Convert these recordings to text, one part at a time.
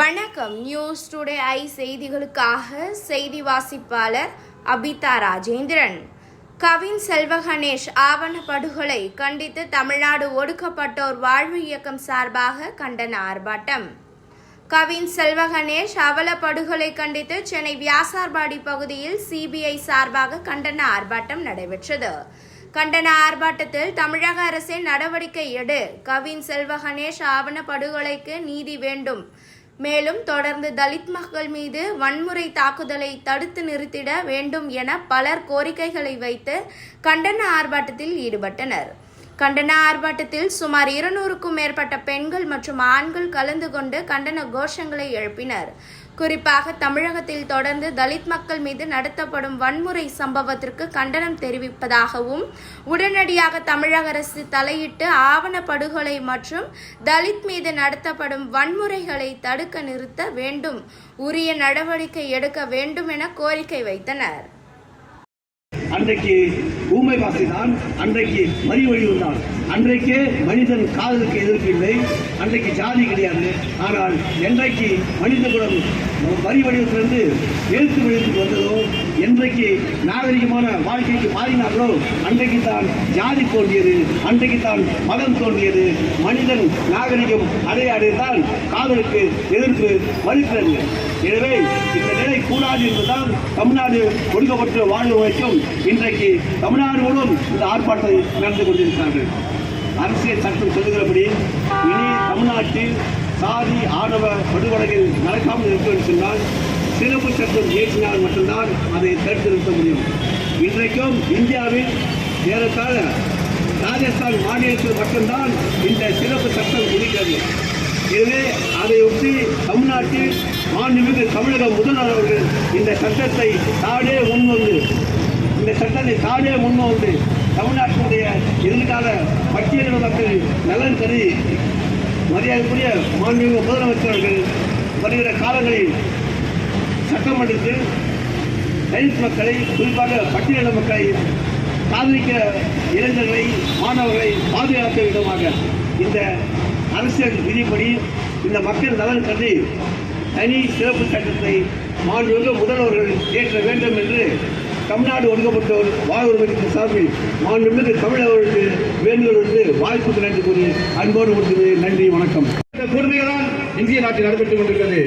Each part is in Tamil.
வணக்கம். நியூஸ் டுடே ஐ செய்திகளுக்காக செய்தி வாசிப்பாளர் அபிதா ராஜேந்திரன். கவின் செல்வகணேஷ் ஆவண படுகொலை கண்டித்து தமிழ்நாடு ஒடுக்கப்பட்டோர் வாழ்வு இயக்கம் சார்பாக கண்டன ஆர்ப்பாட்டம். கவின் செல்வ கணேஷ் அவல படுகொலை கண்டித்து சென்னை வியாசார்பாடி பகுதியில் சிபிஐ சார்பாக கண்டன ஆர்ப்பாட்டம் நடைபெற்றது. கண்டன ஆர்ப்பாட்டத்தில் தமிழக அரசே நடவடிக்கை எடு. கவின் செல்வகணேஷ் ஆவண படுகொலைக்கு நீதி வேண்டும். மேலும் தொடர்ந்து தலித் மக்கள் மீது வன்முறை தாக்குதலை தடுத்து நிறுத்திட வேண்டும் என பலர் கோரிக்கைகளை வைத்து கண்டன ஆர்ப்பாட்டத்தில் ஈடுபட்டனர். கண்டன ஆர்ப்பாட்டத்தில் சுமார் இருநூறுக்கும் மேற்பட்ட பெண்கள் மற்றும் ஆண்கள் கலந்து கொண்டு கண்டன கோஷங்களை எழுப்பினர். குறிப்பாக தமிழகத்தில் தொடர்ந்து தலித் மக்கள் மீது நடத்தப்படும் வன்முறை சம்பவத்திற்கு கண்டனம் தெரிவிப்பதாகவும் உடனடியாக தமிழக அரசு தலையிட்டு ஆவண படுகொலை மற்றும் தலித் மீது நடத்தப்படும் வன்முறைகளை தடுக்க நிறுத்த வேண்டும் உரிய நடவடிக்கை எடுக்க வேண்டும் என கோரிக்கை வைத்தனர். அன்றைக்கு ஊமை வாசிதான் அன்றைக்கு மறி வழிவுதான் அன்றைக்கே மனிதன் காதலுக்கு எதிர்ப்பு இல்லை அன்றைக்கு ஜாதி கிடையாது. ஆனால் என்றைக்கு மனித குலம் வரி வடிவத்திலிருந்து எழுத்து வடிவத்துக்கு வந்ததோ என்றைக்கு நாகரிகமான வாழ்க்கைக்கு மாறினார்களோ அன்றைக்கு தான் ஜாதி தோன்றியது அன்றைக்கு தான் மதம் தோன்றியது. மனிதன் நாகரிகம் அடைய அடையத்தான் காதலுக்கு எதிர்ப்பு மறுக்கிறது எனவே இந்த நிலை கூடாது என்றுதான் தமிழ்நாடு கொடுக்கப்பட்டு வாழ்வு வைக்கும் இன்றைக்கு தமிழ்நாடு இந்த ஆர்ப்பாட்டத்தை நடந்து கொண்டிருக்கிறார்கள். அரசியல் சட்டம் சொல்லுகிறபடி இனி தமிழ்நாட்டில் சாதி ஆணவ படுகொலைகள் நடக்காமல் இருக்க என்று சொன்னால் சிறப்பு சட்டம் இயற்றினால் மட்டும்தான் அதை தடுத்து நிறுத்த முடியும். இன்றைக்கும் இந்தியாவில் ஏறத்தாழ ராஜஸ்தான் மாநிலத்தில் மட்டும்தான் இந்த சிறப்பு சட்டம் இருக்கிறது. எனவே அதை ஒட்டி தமிழ்நாட்டில் மாண்புமிகு தமிழக முதல்வர் அவர்கள் இந்த சட்டத்தை தானே முன்வந்து இந்த சட்டத்தை தானே முன்வந்து தமிழ்நாட்டினுடைய எதிர்கால பட்டியலின மக்கள் நலன் கருதி மரியாதைக்குரிய மாண்புமிகு முதலமைச்சர் அவர்கள் வருகிற காலங்களில் சட்டமன்றத்தில் தலித் மக்களை குறிப்பாக பட்டியல மக்களை காதலிக்க இளைஞர்களை மாணவர்களை பாதுகாக்க விதமாக இந்த அரசியல் விதிப்படி இந்த மக்கள் நலன் கருதி தனி சிறப்பு சட்டத்தை மாண்புமிகு முதல்வர்கள் ஏற்ற வேண்டும் என்று தமிழ்நாடு ஒடுக்கப்பட்டோர் வாழ்வுரிமை சார்பில் மாண்புமிகு தமிழர்களுக்கு வேண்டுகோள் என்று வாய்ப்புக்கு நன்றி கூறி அன்போடு முடிந்தது நன்றி வணக்கம். இந்த கொடுமைகள் தான் இந்திய நாட்டில் நடைபெற்றுக் கொண்டிருக்கிறது.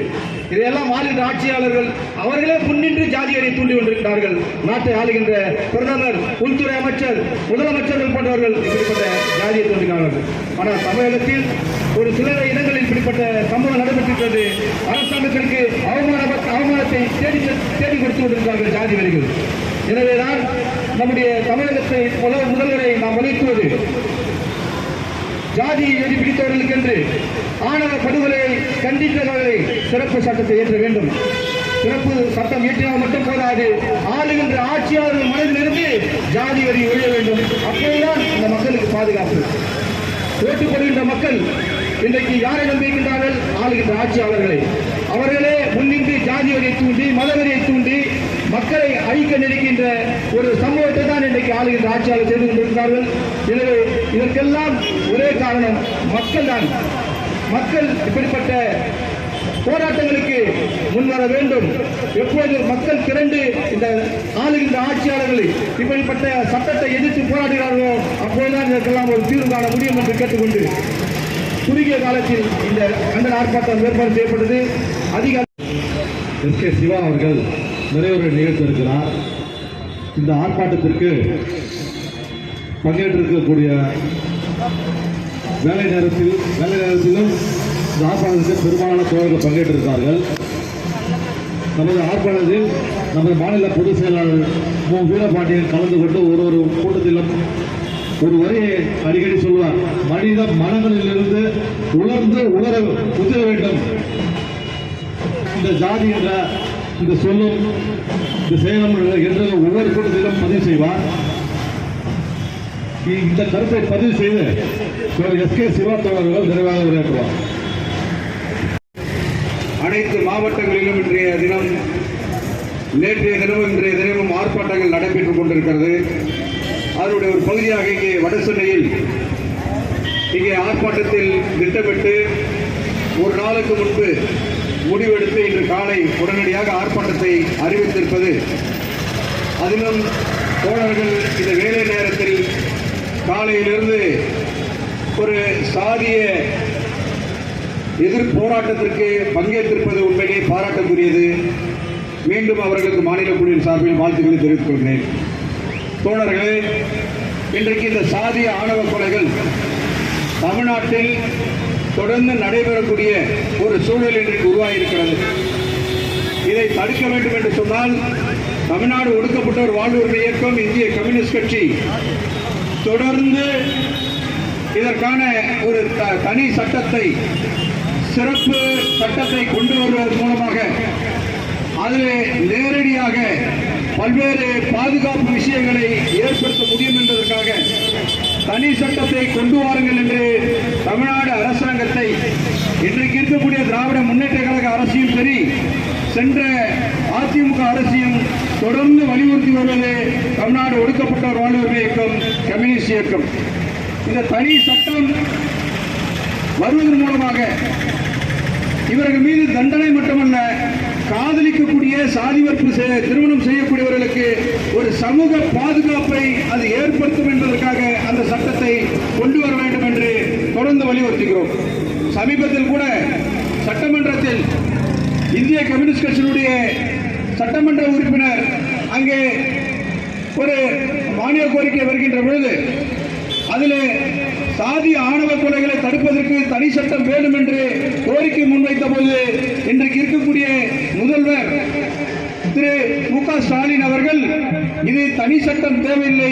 இதையெல்லாம் மாநில ஆட்சியாளர்கள் அவர்களே முன்னின்று ஜாதியரை தூண்டி கொண்டிருக்கிறார்கள். நாட்டை ஆளுகின்ற பிரதமர் உள்துறை அமைச்சர் முதலமைச்சர்கள் போன்றவர்கள் இப்படிப்பட்ட ஜாதியை தூண்டுகிறார்கள் ஆனால் தமிழகத்தில் ஒரு சில இடங்களில் இப்படிப்பட்ட சம்பவம் நடைபெற்றிருக்கிறது. அரசாங்கத்திற்கு அவமான அவமானத்தை தேடி தேடி கொடுத்து கொண்டிருக்கிறார்கள் ஜாதி வரிகள். எனவேதான் நம்முடைய தமிழகத்தை முதல் முதல்வரை நாம் வலியுறுத்துவது ஜாதி வெறி பிடித்தவர்களுக்கென்று ஆணவ படுகொலையை கண்டித்தவர்களை சிறப்பு சட்டத்தை ஏற்ற வேண்டும். சிறப்பு சட்டம் இயற்றினால் மட்டும் போதாது. ஆளுகின்ற ஆட்சியாளர்கள் மனதிலிருந்து ஜாதி வரி ஒழிய வேண்டும். அப்படிதான் இந்த மக்களுக்கு பாதுகாப்பு. ஓட்டு போடுகின்ற மக்கள் இன்றைக்கு யாரை நம்பியிருக்கின்றார்கள்? ஆளுகின்ற ஆட்சியாளர்களை. அவர்களே முன்னின்று ஜாதி வரியை தூண்டி மதவரியை தூண்டி மக்களை அழிக்க நினைக்கின்ற ஒரு சம்பவத்தை தான் இன்றைக்கு ஆளுகின்ற ஆட்சியாளர் செய்து கொண்டிருக்கிறார்கள். எனவே இதற்கெல்லாம் ஒரே காரணம் மக்கள் தான். மக்கள் இப்படிப்பட்ட போராட்டங்களுக்கு முன்வர வேண்டும். எப்போது மக்கள் திரண்டு இந்த ஆளுகின்ற ஆட்சியாளர்களை இப்படிப்பட்ட சட்டத்தை எதிர்த்து போராடுகிறார்களோ அப்போதுதான் இதற்கெல்லாம் ஒரு தீர்வு காண முடியும் என்று கேட்டுக்கொண்டு குறுகிய காலத்தில் இந்த கண்டன ஆர்ப்பாட்டம் ஏற்பாடு செய்யப்பட்டது. அதிக எஸ் கே சிவா அவர்கள் நிறைவுரை நிகழ்த்த இருக்கிறார் இந்த ஆர்ப்பாட்டத்திற்கு பங்கேற்றிருக்கக்கூடிய வேலை நேரத்தில் வேலை நேரத்திலும் இந்த ஆர்ப்பாட்டத்தில் பெரும்பாலான தோழர்கள் பங்கேற்றிருக்கிறார்கள். நமது ஆர்ப்பாட்டத்தில் நமது மாநில பொதுச் செயலாளர் மு. வீரபாண்டியன் கலந்து கொண்டு ஒரு ஒரு கூட்டத்திலும் ஒரு வரியை அடிக்கடி சொல்வார். மனித மனங்களிலிருந்து உணர்ந்து உணர உதவ வேண்டும். இந்த ஜாதி என்ற இந்த சொல்லும் இந்த செயலும் என்ற ஒவ்வொரு கூட்டத்திலும் பதிவு செய்வார். இந்த கருத்தை பதிவு செய்து எஸ் கே சிவா தோழர்கள் நிறைவாக உரையாற்றுவார். அனைத்து மாவட்டங்களிலும் இன்றைய தினம் நேற்றைய தினமும் இன்றைய தினமும் ஆர்ப்பாட்டங்கள் நடைபெற்றுக் கொண்டிருக்கிறது. அதனுடைய ஒரு பகுதியாக இங்கே வடசென்னையில் இங்கே ஆர்ப்பாட்டத்தில் திட்டமிட்டு ஒரு நாளுக்கு முன்பு முடிவெடுத்து இன்று காலை உடனடியாக ஆர்ப்பாட்டத்தை அறிவித்திருப்பது. அதிலும் தோழர்கள் இந்த வேலை நேரத்தில் காலையிலிருந்து ஒரு சாதிய எதிர் போராட்டத்திற்கு பங்கேற்றிருப்பது உண்மையிலே பாராட்டக்குரியது. மீண்டும் அவர்களுக்கு மாநில குழுவின் சார்பில் வாழ்த்துக்களை தெரிவித்துக் கொள்கிறேன். தோழர்களே இன்றைக்கு இந்த சாதிய ஆணவ கொலைகள் தமிழ்நாட்டில் தொடர்ந்து நடைபெறக்கூடிய ஒரு சூழல் இன்றைக்கு உருவாகியிருக்கிறது. இதை தடுக்க வேண்டும் என்று சொன்னால் தமிழ்நாடு ஒடுக்கப்பட்டோர் வாழ்வுரிமை இயக்கம் இந்திய கம்யூனிஸ்ட் கட்சி தொடர்ந்து இதற்கான ஒரு த- தனி சட்டத்தை சிறப்பு சட்டத்தை கொண்டு வருவதன் மூலமாக அதில் நேரடியாக பல்வேறு பாதுகாப்பு விஷயங்களை ஏற்படுத்த முடியும் என்பதற்காக தனி சட்டத்தை கொண்டு வாருங்கள் என்று தமிழ்நாடு அரசாங்கத்தை இன்றைக்கு இருக்கக்கூடிய திராவிட முன்னேற்ற கழக அரசியும் சரி சென்ற அதிமுக அரசியும் தொடர்ந்து வலியுறுத்தி வருவது தமிழ்நாடு ஒடுக்கப்பட்டோர் வாழ்வுரிமை இயக்கம் கம்யூனிஸ்ட் இயக்கம். இந்த தனி சட்டம் வருவதன் மூலமாக இவர்கள் மீது தண்டனை மட்டுமல்ல காதலிக்கக்கூடிய சாதி வற்பு திருமணம் செய்யக்கூடியவர்களுக்கு ஒரு சமூக பாதுகாப்பை அது ஏற்படுத்தும் என்பதற்காக அந்த சட்டத்தை கொண்டு வர வேண்டும் என்று தொடர்ந்து வலியுறுத்துகிறோம். சமீபத்தில் கூட சட்டமன்றத்தில் இந்திய கம்யூனிஸ்ட் கட்சியினுடைய சட்டமன்ற உறுப்பினர் அங்கே ஒரு மானிய கோரிக்கை வருகின்ற பொழுது அதில் சாதி ஆணவ கொலைகளை தடுப்பதற்கு தனி சட்டம் வேண்டும் என்று கோரிக்கை முன்வைத்த போது இன்றைக்கு இருக்கும் ஸ்டாலின் அவர்கள் இது தனி சட்டம் தேவையில்லை.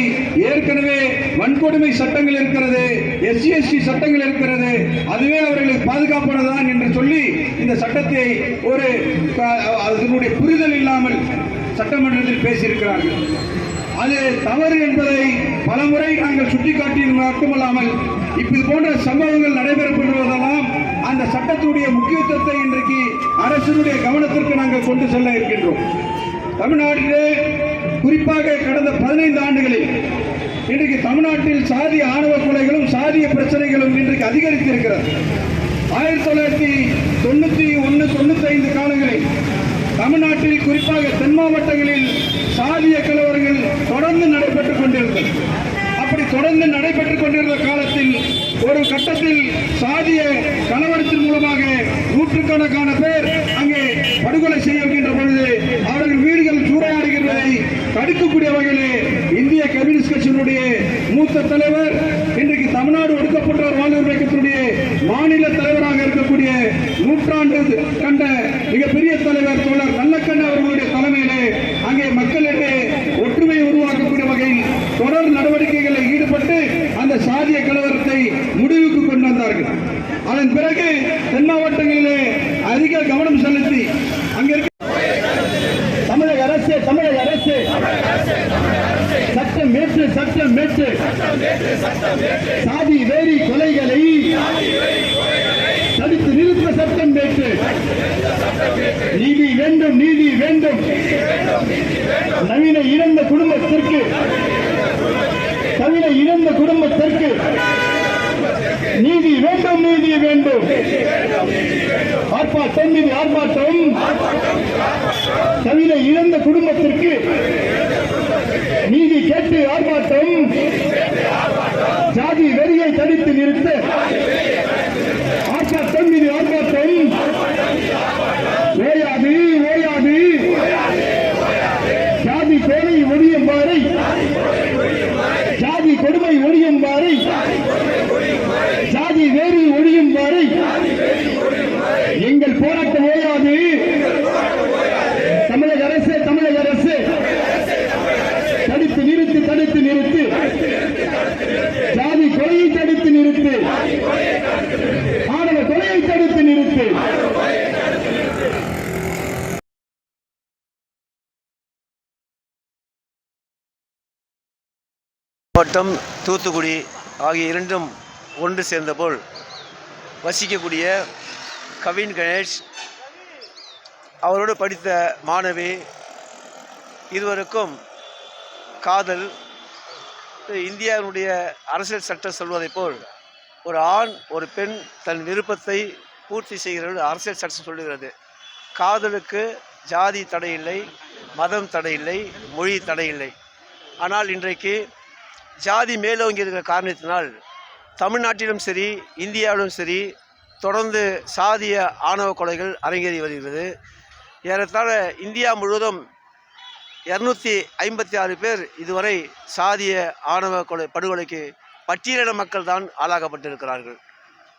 ஏற்கனவே வன்கொடுமை சட்டங்கள் இருக்கிறது எஸ்சி எஸ்டி சட்டங்கள் இருக்கிறது. அதுவே அவர்களுக்கு பாதுகாப்பானதான் என்று சொல்லி இந்த சட்டத்தை ஒரு அதனுடைய புரிதல் இல்லாமல் சட்டமன்றத்தில் பேசியிருக்கிறார்கள். அது தவறு என்பதை பலமுறை நாங்கள் சுட்டிக்காட்டியது மட்டுமல்லாமல் இப்போது போன்ற சம்பவங்கள் நடைபெறப்படுவதெல்லாம் அந்த சட்டத்துடைய முக்கியத்துவத்தை இன்றைக்கு அரசினுடைய கவனத்திற்கு நாங்கள் கொண்டு செல்ல இருக்கின்றோம். தமிழ்நாட்டிலே குறிப்பாக கடந்த பதினைந்து ஆண்டுகளில் இன்றைக்கு தமிழ்நாட்டில் சாதி ஆணவ கொலைகளும் சாதிய பிரச்சனைகளும் இன்றைக்கு அதிகரித்திருக்கிறது. ஆயிரத்தி தொள்ளாயிரத்தி தொண்ணூத்தி ஒன்று தொண்ணூத்தி ஐந்து காலங்களில் தமிழ்நாட்டில் குறிப்பாக தென் மாவட்டங்களில் சாதிய கலவரங்கள் தொடர்ந்து நடைபெற்றுக் கொண்டிருந்தது. அப்படி தொடர்ந்து நடைபெற்றுக் கொண்டிருந்த காலத்தில் ஒரு கட்டத்தில் சாதிய கலவரத்தின் மூலமாக நூற்றுக்கணக்கான பேர் அங்கே படுகொலை செய்யப்படுகின்ற பொழுது அவர்கள் தடுக்கக்கூடிய வகையிலே இந்திய கம்யூனிஸ்ட் கட்சியினுடைய மூத்த தலைவர் இன்றைக்கு தமிழ்நாடு ஒடுக்கப்பட்டோர் வாழ்வுரிமை மாநில தலைவராக இருக்கக்கூடிய நூற்றாண்டு கண்ட மிகப்பெரிய தலைவர் தோழர் நல்லக்கண்ண அவர்களுடைய தலைமையிலே அங்கே மக்களிடையே ஒற்றுமையை உருவாக்கக்கூடிய வகையில் தொடர் நடவடிக்கைகளில் ஈடுபட்டு அந்த சாதிய கலவரத்தை முடிவுக்கு கொண்டு வந்தார்கள் அதன் பிறகு தென் மாவட்டங்களிலே அதிக கவனம் செலுத்தி அங்கே இருக்க தமிழக அரசு தமிழக அரசு சட்டம் மேற்று சட்டம் சாதி வேரி கொலைகளை தடுத்து நிறுத்த சட்டம் மேற்று நீதி வேண்டும் நீதி வேண்டும். நவீன இழந்த குடும்பத்திற்கு நவீன இழந்த குடும்பத்திற்கு நீதி வேண்டும் நீதி வேண்டும். ஆர்ப்பாட்டம் இது ஆர்ப்பாட்டம் நவீன இழந்த குடும்பத்திற்கு நீதி கேட்டு ஆர்ப்பாட்டம் ஜாதி வெறியை தடுத்து நிறுத்த ஆர்ப்பாட்டம் இது ஆர்ப்பாட்டம் ஓயாது ஓயாது ஜாதி கொலை ஒழியும் பாறை ஜாதி கொடுமை ஒழியும் பாறை ஜாதி வேறு ஒழியும் பாறை எங்கள் போராட்டம் ஓயாது தமிழக அரசு தமிழக அரசு தடுத்து நிறுத்து தடுத்து நிறுத்து ஜாதி கொலையை தடுத்து நிறுத்து ஆணவ கொலையை தடுத்து நிறுத்து மாவட்டம் தூத்துக்குடி ஆகிய இரண்டும் ஒன்று சேர்ந்தபோல் வசிக்கக்கூடிய கவின் கணேஷ் அவரோடு படித்த மாணவி இதுவரைக்கும் காதல். இந்தியாவினுடைய அரசியல் சட்டம் சொல்வதைப் போல் ஒரு ஆண் ஒரு பெண் தன் விருப்பத்தை பூர்த்தி செய்கிறது அரசியல் சட்டம் சொல்லுகிறது. காதலுக்கு ஜாதி தடையில்லை மதம் தடையில்லை மொழி தடையில்லை. ஆனால் இன்றைக்கு ஜாதி மேலோங்கி இருக்கிற காரணத்தினால் தமிழ்நாட்டிலும் சரி இந்தியாவிலும் சரி தொடர்ந்து சாதிய ஆணவ கொலைகள் அரங்கேறி வருகிறது. ஏறத்தாழ இந்தியா முழுவதும் இரநூத்தி ஐம்பத்தி ஆறு பேர் இதுவரை சாதிய ஆணவ கொலை படுகொலைக்கு பட்டியலின மக்கள் தான் ஆளாகப்பட்டிருக்கிறார்கள்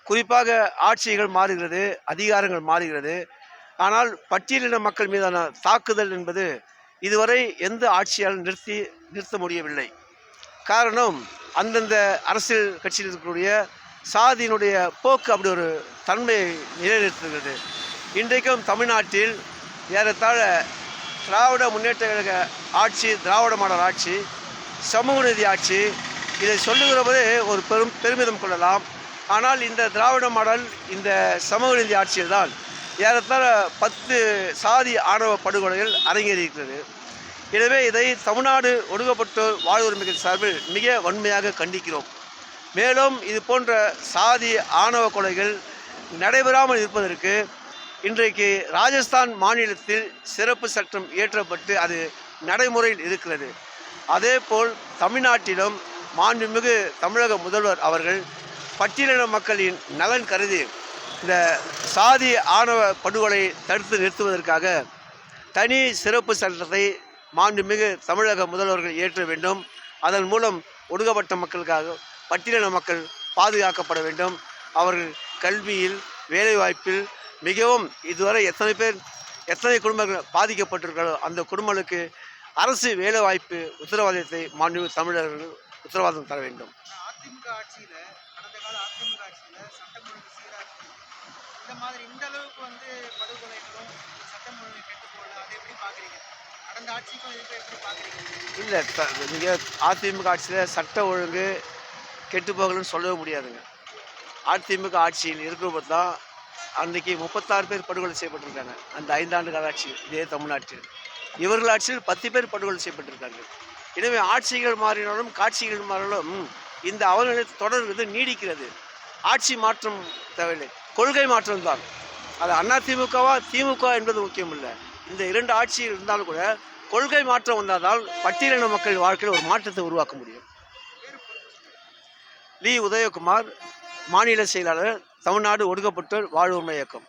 குறிப்பாக ஆட்சிகள் மாறுகிறது அதிகாரங்கள் மாறுகிறது. ஆனால் பட்டியலின மக்கள் மீதான தாக்குதல் என்பது இதுவரை எந்த ஆட்சியாலும் நிறுத்தி நிறுத்த முடியவில்லை. காரணம் அந்தந்த அரசியல் கட்சியில் இருக்கக்கூடிய சாதியினுடைய போக்கு அப்படி ஒரு தன்மையை நிலைநிறுத்துகிறது. இன்றைக்கும் தமிழ்நாட்டில் ஏறத்தாழ திராவிட முன்னேற்ற கழக ஆட்சி திராவிட மாடல் ஆட்சி சமூக நீதி ஆட்சி இதை சொல்லுகிற போதே ஒரு பெரும் பெருமிதம் கொள்ளலாம். ஆனால் இந்த திராவிட மாடல் இந்த சமூக நீதி ஆட்சியில் தான் ஏறத்தாழ பத்து சாதி ஆணவ படுகொலைகள் அரங்கேறியிருக்கிறது. எனவே இதை தமிழ்நாடு ஒடுக்கப்பட்டோர் வாழ்வுரிமைகள் சார்பில் மிக வன்மையாக கண்டிக்கிறோம். மேலும் இது போன்ற சாதி ஆணவ கொலைகள் நடைபெறாமல் இருப்பதற்கு இன்றைக்கு ராஜஸ்தான் மாநிலத்தில் சிறப்பு சட்டம் இயற்றப்பட்டு அது நடைமுறையில் இருக்கிறது. அதேபோல் தமிழ்நாட்டிலும் மாண்புமிகு தமிழக முதல்வர் அவர்கள் பட்டியலின மக்களின் நலன் கருதி இந்த சாதி ஆணவ படுகொலை தடுத்து நிறுத்துவதற்காக தனி சிறப்பு சட்டத்தை மாண்புமிகு தமிழக முதல்வர்கள் இயற்ற வேண்டும். அதன் மூலம் ஒடுக்கப்பட்ட மக்களுக்காக பட்டியலின மக்கள் பாதுகாக்கப்பட வேண்டும். அவர்கள் கல்வியில் வேலைவாய்ப்பில் மிகவும் இதுவரை எத்தனை பேர் எத்தனை குடும்பங்கள் பாதிக்கப்பட்டிருக்கிறோ அந்த குடும்பங்களுக்கு அரசு வேலைவாய்ப்பு உத்தரவாதத்தை மாண்பு தமிழர்கள் உத்தரவாதம் தர வேண்டும். அதிமுக கடந்த கால அதிமுக சட்டம் ஒழுங்கு இந்த மாதிரி இந்த அளவுக்கு வந்து படுகொலைகளும் சட்டம் ஒழுங்கு கெட்டு போகல அதை எப்படி பாக்குறீங்க? இல்லை நீங்கள் அதிமுக ஆட்சியில் சட்ட ஒழுங்கு கெட்டு போகலன்னு சொல்லவே முடியாதுங்க. அதிமுக ஆட்சியில் இருக்கிறப்ப தான் அன்றைக்கி முப்பத்தாறு பேர் படுகொலை செய்யப்பட்டிருக்காங்க. அந்த ஐந்தாண்டு கால ஆட்சி இதே தமிழ்நாட்டில். இவர்கள் ஆட்சியில் பத்து பேர் படுகொலை செய்யப்பட்டிருக்காங்க. எனவே ஆட்சிகள் மாறினாலும் காட்சிகள் மாறினாலும் இந்த அவநிலை தொடர்கிறது நீடிக்கிறது. ஆட்சி மாற்றம் தேவையில்லை. கொள்கை மாற்றம் தான். அது அண்ணா திமுகவா திமுக என்பது முக்கியம் இல்லை இந்த இரண்டு ஆட்சியில் இருந்தாலும் கூட கொள்கை மாற்றம் வந்தால் பட்டியலின மக்கள் வாழ்க்கையில் ஒரு மாற்றத்தை உருவாக்க முடியும். லி உதயகுமார் மாநில செயலாளர் தமிழ்நாடு ஒடுக்கப்பட்டோர் வாழ்வுரிமை இயக்கம்.